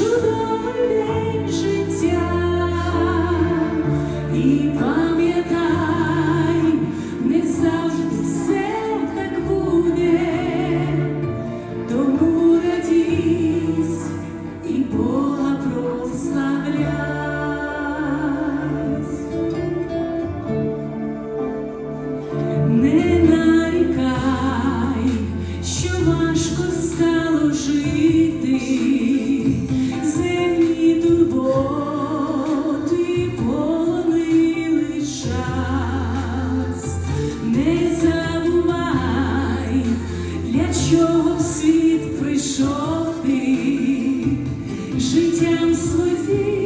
Чудовий життя і пам'ятай, не завжди все буде, тому радісь і Бога прославляй. Не нарікай, що важко стало жити. чого в світ прийшов ти життям своїм.